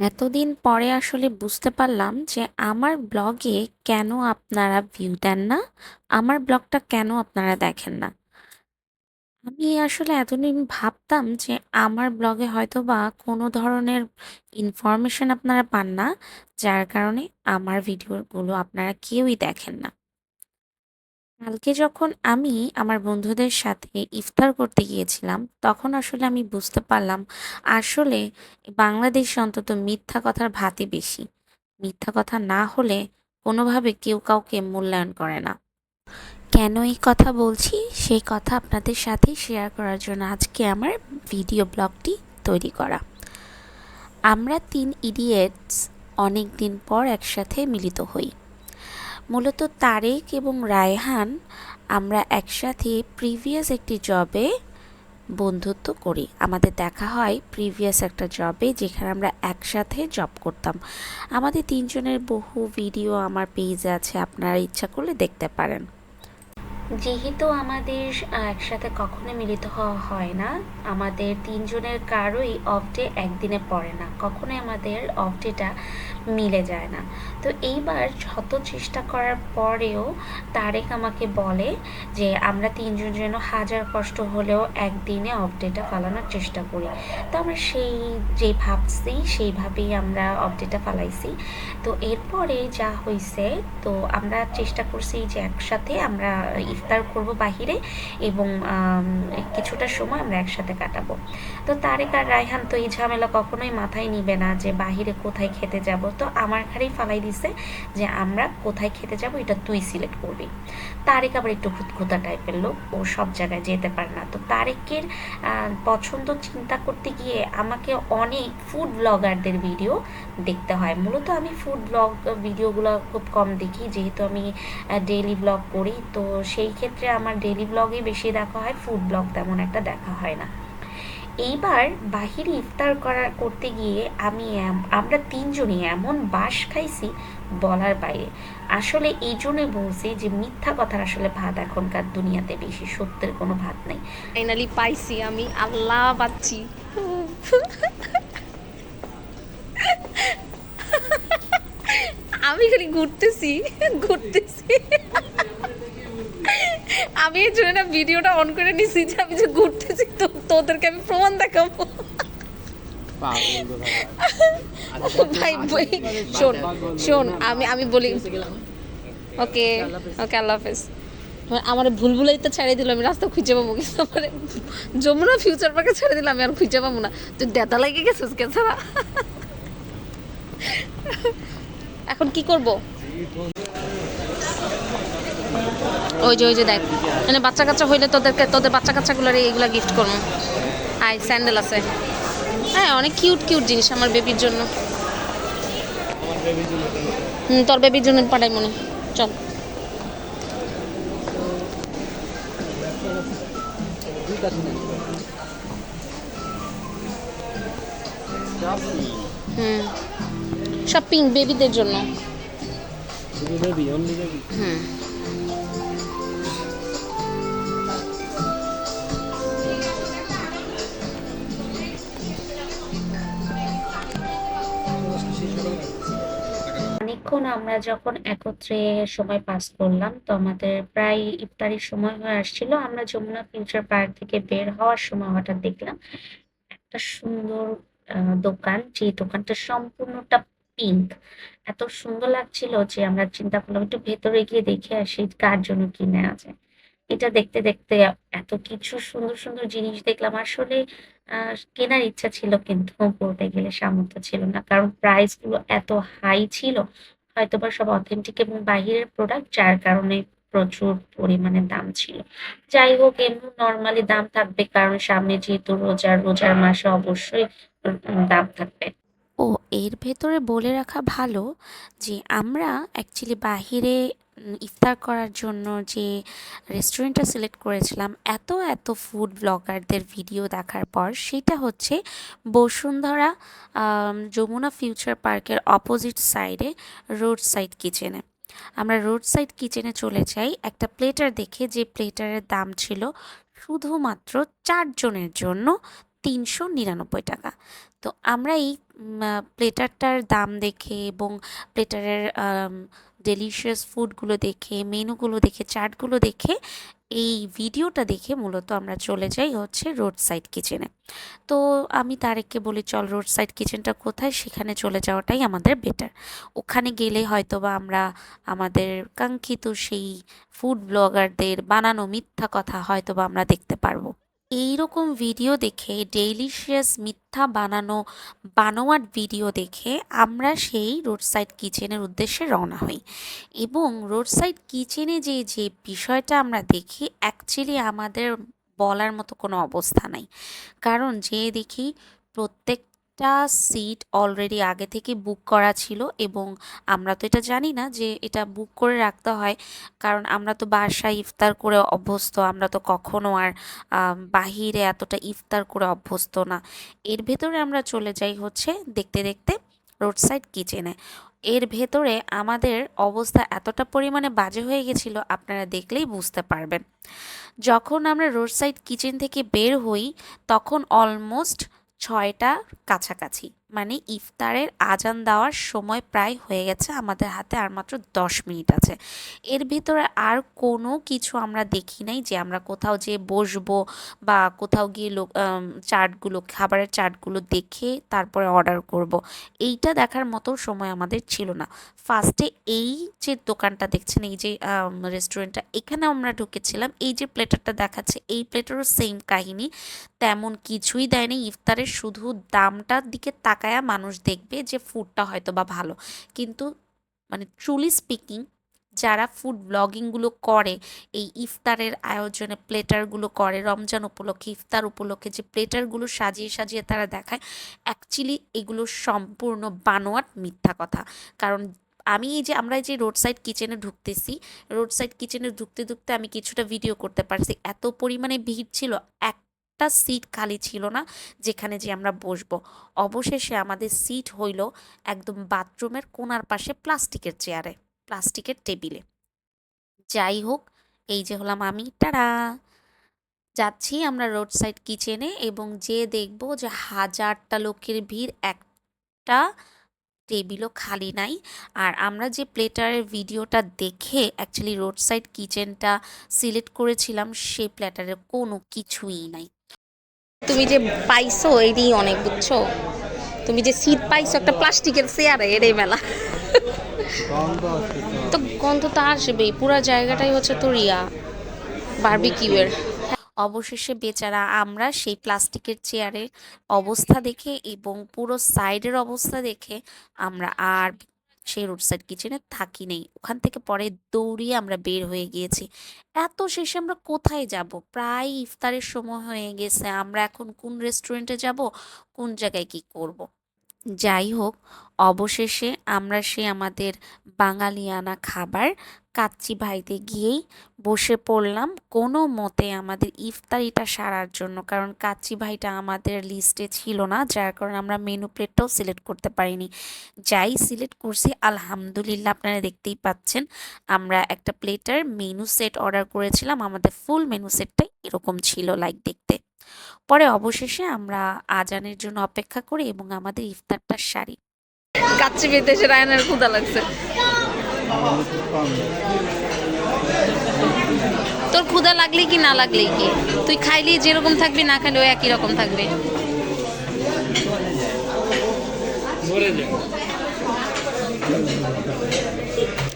এতদিন পরে আসলে বুঝতে পারলাম যে আমার ব্লগে কেন আপনারা ভিউ দেন না, আমার ব্লগটা কেন আপনারা দেখেন না। আমি আসলে এতদিন ভাবতাম যে আমার ব্লগে হয়তো বা কোনো ধরনের ইনফরমেশন আপনারা পান না, যার কারণে আমার ভিডিওগুলো আপনারা কেউই দেখেন না। কালকে যখন আমি আমার বন্ধুদের সাথে ইফতার করতে গিয়েছিলাম, তখন আসলে আমি বুঝতে পারলাম, আসলে বাংলাদেশে অন্তত মিথ্যা কথার ভাতই বেশি। মিথ্যা কথা না হলে কোনোভাবে কেউ কাউকে মূল্যায়ন করে না। কেন এই কথা বলছি? সেই কথা আপনাদের সাথে শেয়ার করার জন্য আজকে আমার ভিডিও ব্লগটি তৈরি করা। আমরা তিন ইডিয়েটস অনেক দিন পর একসাথে মিলিত হই। মূলত তারেক এবং রায়হান আমরা একসাথে প্রিভিয়াস একটি জবে বন্ধুত্ব করি। আমাদের দেখা হয় প্রিভিয়াস একটা জবে যেখানে আমরা একসাথে জব করতাম। আমাদের তিনজনের বহু ভিডিও আমার পেজে আছে, আপনারা ইচ্ছা করলে দেখতে পারেন। যেহেতু আমাদের একসাথে কখনো মিলিত হওয়া হয় না, আমাদের তিনজনের কারোই অফ ডে একদিনে পড়ে না। কখনোই আমাদের অফ ডেটা মিলে যায় না। তো এইবার যত চেষ্টা করার পরেও তারেক আমাকে বলে যে, আমরা তিনজন যেন হাজার কষ্ট হলেও একদিনে অফ ডেটা ফালানোর চেষ্টা করি। তো আমরা সেই যে ভাবছি, সেইভাবেই আমরা অফ ডেটা ফালাইছি। তো এরপরে যা হয়েছে তো আমরা চেষ্টা করছি যে একসাথে আমরা ইফতার করব বাহিরে এবং কিছুটা সময় আমরা একসাথে কাটাবো। তো তারেক আর রায়হান তো এই ঝামেলা কখনোই মাথায় নিবে না যে, বাহিরে কোথায় খেতে যাব তো আমার ঘাড়েই ফালাই দিছে যে আমরা কোথায় খেতে যাব, এটা তুই সিলেক্ট করবি। তারেক আবার একটু খুঁতখুতা টাইপের লোক, ও সব জায়গায় যেতে পারে না। তো তারেকের পছন্দ চিন্তা করতে গিয়ে আমাকে অনেক ফুড ব্লগারদের ভিডিও দেখতে হয়। মূলত আমি ফুড ব্লগ ভিডিওগুলো খুব কম দেখি, যেহেতু আমি ডেইলি ব্লগ করি। তো সেই ক্ষেত্রে আমার ডেইলি ব্লগে বেশি দেখা হয় ফুড ব্লগ তেমন একটা দেখা হয় না। এইবার বাহিরে ইফতার করা করতে গিয়ে আমি আমরা তিনজনই এমন বাস খাইছি বলার বাইরে। আসলে এই জন্যই বলছি যে মিথ্যা কথার আসলে ভাত এখনকার দুনিয়াতে বেশি, সত্যের কোনো ভাত নেই। ফাইনালি পাইছি আমি, আল্লাহ পাচ্ছি আমি খালি ঘুরতেছি ঘুরতেছি। আমি এই জন্য ভিডিওটা অন করে নিছি যে আমি যে ঘুরতেছি তো তোদেরকে আমি প্রমাণ দেখাবো। ভাই ভাই, শোন শোন, আমি আমি বলি ওকে ওকে, আল্লাহ হাফেজ। আমার ভুল ভুলাই তো ছেড়ে দিল, আমি রাস্তা খুঁজে পাবো, কিন্তু আমার যমুনা ফিউচার পার্কে ছেড়ে দিলাম আমি আর খুঁজে পাবো না। তুই দেতা লাগে গেছিস কে ছাড়া? এখন কি করব? ওই যে ওই যে দেখ মানে বাচ্চা কাচ্চা হইলে তোদেরকে তোদের বাচ্চা কাচ্চাগুলোর এইগুলা গিফট করব। আই স্যান্ডেল আছে। হ্যাঁ অনেক কিউট কিউট জিনিস আমার বেবির জন্য। হুম তোর বেবির জন্য পাঠাই মনে চল। হুম পিঙ্ক বেবিদের জন্য। হুম। অনেকক্ষণ আমরা যখন একত্রে সময় পাস করলাম, তো আমাদের প্রায় ইফতারির সময় হয়ে আসছিল। আমরা যমুনা ফিউচার পার্ক থেকে বের হওয়ার সময় হঠাৎ দেখলাম একটা সুন্দর দোকান, যে দোকানটা সম্পূর্ণটা পিঙ্ক এত সুন্দর লাগছিল যে আমরা চিন্তা করলাম একটু ভেতরে গিয়ে দেখে আসি কার জন্য কিনে আছে এটা দেখতে দেখতে এত কিছু সুন্দর সুন্দর জিনিস দেখলাম। আসলে কেনার ইচ্ছা ছিল কিন্তু বলতে গেলে সামর্থ্য ছিল না। কারণ প্রাইসগুলো এত হাই ছিল, হয়তোবা সব অথেন্টিক এবং বাহিরের প্রোডাক্ট যার কারণে প্রচুর পরিমাণে দাম ছিল। যাই হোক, এমনি নর্মালি দাম থাকবে, কারণ সামনে যেহেতু রোজার রোজার মাসে অবশ্যই দাম থাকবে। ও, এর ভেতরে বলে রাখা ভালো যে আমরা অ্যাকচুয়ালি বাহিরে ইফতার করার জন্য যে রেস্টুরেন্টটা সিলেক্ট করেছিলাম, এত এত ফুড ব্লগারদের ভিডিও দেখার পর সেটা হচ্ছে বসুন্ধরা যমুনা ফিউচার পার্কের অপোজিট সাইডে রোড সাইড কিচেনে আমরা রোড সাইড কিচেনে চলে যাই, একটা প্লেটার দেখে যে প্লেটারের দাম ছিল শুধুমাত্র চারজনের জন্য তিনশো নিরানব্বই টাকা। তো আমরা এই প্লেটারটার দাম দেখে এবং প্লেটারের ডেলিশিয়াস ফুডগুলো দেখে, মেনুগুলো দেখে, চার্টগুলো দেখে, এই ভিডিওটা দেখে মূলত আমরা চলে যাই হচ্ছে রোড সাইড কিচেনে তো আমি তারেককে বলি, চল রোড সাইড কিচেনটা কোথায়? সেখানে চলে যাওয়াটাই আমাদের বেটার ওখানে গেলে হয়তো বা আমরা আমাদের কাঙ্ক্ষিত সেই ফুড ব্লগারদের বানানো মিথ্যা কথা হয়তো বা আমরা দেখতে পারব। এই রকম ভিডিও দেখে ডেইলিশিয়াস মিথ্যা বানানো, বানোয়াট ভিডিও দেখে আমরা সেই রোড সাইড কিচেনের উদ্দেশ্যে রওনা হই। এবং রোড সাইড কিচেনে যে যে বিষয়টা আমরা দেখি অ্যাকচুয়ালি আমাদের বলার মতো কোনো অবস্থা নাই। কারণ যে দেখি প্রত্যেকটা সিট অলরেডি আগে থেকে বুক করা ছিল এবং আমরা তো এটা জানি না যে এটা বুক করে রাখতে হয়। কারণ আমরা তো বাসায় ইফতার করে অভ্যস্ত, আমরা তো কখনো আর বাহিরে এতটা ইফতার করে অভ্যস্ত না। এর ভেতরে আমরা চলে যাই হচ্ছে দেখতে দেখতে রোড সাইড কিচেনে এর ভেতরে আমাদের অবস্থা এতটা পরিমাণে বাজে হয়ে গেছিল, আপনারা দেখলেই বুঝতে পারবেন। যখন আমরা রোড সাইড কিচেন থেকে বের হই, তখন অলমোস্ট ছয়টা কাছাকাছি। মানে ইফতারের আজান দেওয়ার সময় প্রায় হয়ে গেছে আমাদের হাতে আর মাত্র দশ মিনিট আছে। এর ভিতরে আর কোনো কিছু আমরা দেখি নাই যে আমরা কোথাও যে বসবো বা কোথাও গিয়ে লোক আম, চার্টগুলো খাবারের চার্টগুলো দেখে তারপরে অর্ডার করব। এইটা দেখার মতো সময় আমাদের ছিল না। ফার্স্টে এই যে দোকানটা দেখছেন এই যে রেস্টুরেন্টটা এখানে আমরা ঢুকেছিলাম। এই যে প্লেটারটা দেখাচ্ছে এই প্লেটারও সেম কাহিনী। তেমন কিছুই দেয়নি। ইফতারের শুধু দামটার দিকে তাকায়া মানুষ দেখবে যে ফুডটা হয়তো বা ভালো। কিন্তু মানে ট্রুলি স্পিকিং যারা ফুড ব্লগিংগুলো করে, এই ইফতারের আয়োজনে প্লেটারগুলো করে, রমজান উপলক্ষে, ইফতার উপলক্ষে যে প্লেটারগুলো সাজিয়ে সাজিয়ে তারা দেখায় অ্যাকচুয়ালি এগুলো সম্পূর্ণ বানোয়াট মিথ্যা কথা। কারণ আমি এই যে আমরা যে রোড সাইড কিচেনে ঢুকতেছি রোড সাইড কিচেনে ঢুকতে ঢুকতে আমি কিছুটা ভিডিও করতে পারছি। এত পরিমাণে ভিড় ছিল একটা সিট খালি ছিল না, যেখানে যে আমরা বসবো। অবশেষে আমাদের সিট হইল একদম বাথরুমের কোণার পাশে প্লাস্টিকের চেয়ারে, প্লাস্টিকের টেবিলে। যাই হোক, এই যে হলাম আমি, টাড়া! যাচ্ছি আমরা রোড সাইড কিচেনে এবং যে দেখব যে হাজারটা লোকের ভিড়, একটা টেবিলও খালি নাই। আর আমরা যে প্লেটারের ভিডিওটা দেখে অ্যাকচুয়ালি রোড সাইড কিচেনটা সিলেক্ট করেছিলাম, সে প্ল্যাটারে কোনো কিছুই নাই। তুমি যে পাইছো এটাই অনেক, বুঝছ? তুমি যে সিট পাইছো একটা প্লাস্টিকের চেয়ারে এটাই মেলা। তো গন্ধ তো আসবেই, পুরো জায়গাটাই হচ্ছে তোর ইয়া বারবিকিউয়ের অবশেষে বেচারা আমরা সেই প্লাস্টিকের চেয়ারের অবস্থা দেখে এবং পুরো সাইডের অবস্থা দেখে আমরা আর সেই রোড সাইড কিচেনে থাকি নেই। ওখান থেকে পরে দৌড়িয়ে আমরা বের হয়ে গিয়েছি। এত শেষে আমরা কোথায় যাব? প্রায় ইফতারের সময় হয়ে গেছে। আমরা এখন কোন রেস্টুরেন্টে যাব? কোন জায়গায় কি করব। যাই হোক, অবশেষে আমরা সে আমাদের বাঙালিয়ানা খাবার কাচ্চি ভাইতে গিয়েই বসে পড়লাম। কোনো মতে আমাদের ইফতারিটা সারার জন্য, কারণ কাচ্চি ভাইটা আমাদের লিস্টে ছিল না, যার কারণে আমরা মেনু প্লেটটাও সিলেক্ট করতে পারিনি। যাই সিলেক্ট করছি, আলহামদুলিল্লাহ আপনারা দেখতেই পাচ্ছেন, আমরা একটা প্লেটার মেনু সেট অর্ডার করেছিলাম, আমাদের ফুল মেনু সেটটাই এরকম ছিল লাইক দেখতে। পরে অবশেষে আমরা আজানের জন্য অপেক্ষা করি এবং আমাদের ইফতারটা সারি। কাচ্চি এসে রায়নের ক্ষুদা লাগছে। তোর ক্ষুদা লাগলে কি না লাগলে কি? তুই খাইলি যেরকম থাকবি না খাইলেও একই রকম থাকবে।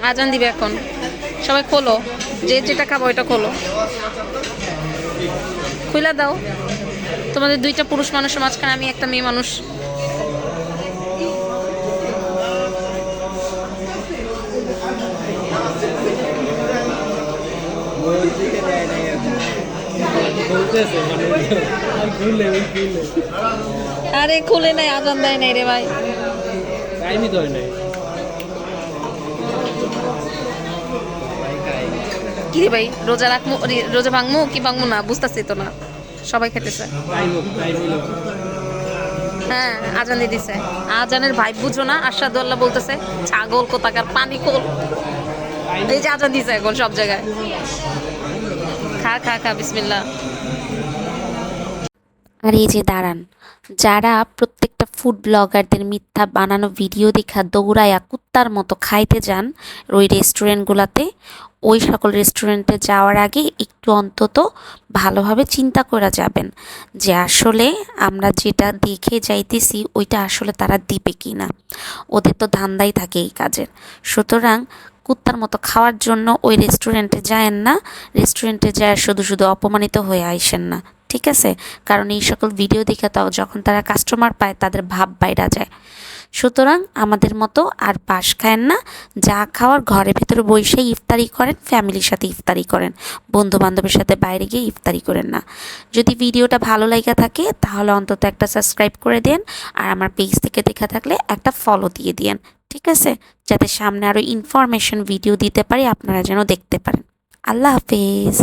আজান দিবে এখন। সবাই খোলো। যে যেটা খাব ওইটা খোলো। খুলে দাও। তোমাদের দুইটা পুরুষ মানুষের মাঝখানে আমি একটা মেয়ে মানুষ। আর খুলে নাই আজান দেয় নাই রে ভাই। টাইমই ধরে নাই। কি রে ভাই রোজা রাখমু রোজা ভাঙমু কি ভাঙমু না? বুঝতেছি তো না। সবাই খেতেছে। হ্যাঁ আজান দিয়ে দিছে। আজানের ভাই বুঝো না আশাদুল্লাহ বলতেছে ছাগল কোথাকার পানি কোল এই দিছে এখন সব জায়গায়। খা খা খা, বিসমিল্লাহ। আর এই যে দাঁড়ান, যারা প্রত্যেকটা ফুড ব্লগারদের মিথ্যা বানানো ভিডিও দেখা দৌড়ায়া কুত্তার মতো খাইতে যান, ওই রেস্টুরেন্টগুলোতে ওই সকল রেস্টুরেন্টে যাওয়ার আগে একটু অন্তত ভালোভাবে চিন্তা করা যাবেন যে আসলে আমরা যেটা দেখে যাইতেছি, ওইটা আসলে তারা দিবে কি না ওদের তো ধান্দাই থাকে এই কাজের। সুতরাং কুত্তার মতো খাওয়ার জন্য ওই রেস্টুরেন্টে যায়েন না। রেস্টুরেন্টে যায়, শুধু শুধু অপমানিত হয়ে আইসেন না। ঠিক আছে? কারণ এই সকল ভিডিও দেখে তাও যখন তারা কাস্টমার পায়, তাদের ভাব বাইরা যায়। সুতরাং আমাদের মতো আর পাশ খায়েন না। যা খাওয়ার ঘরের ভেতরে বসেই ইফতারি করেন ফ্যামিলির সাথে ইফতারি করেন। বন্ধু বান্ধবের সাথে বাইরে গিয়ে ইফতারি করেন না। যদি ভিডিওটা ভালো লাগা থাকে, তাহলে অন্তত একটা সাবস্ক্রাইব করে দেন। আর আমার পেজ থেকে দেখা থাকলে একটা ফলো দিয়ে দিয়েন। ঠিক আছে? যাতে সামনে আরও ইনফরমেশন ভিডিও দিতে পারি, আপনারা যেন দেখতে পারেন। আল্লাহ হাফেজ।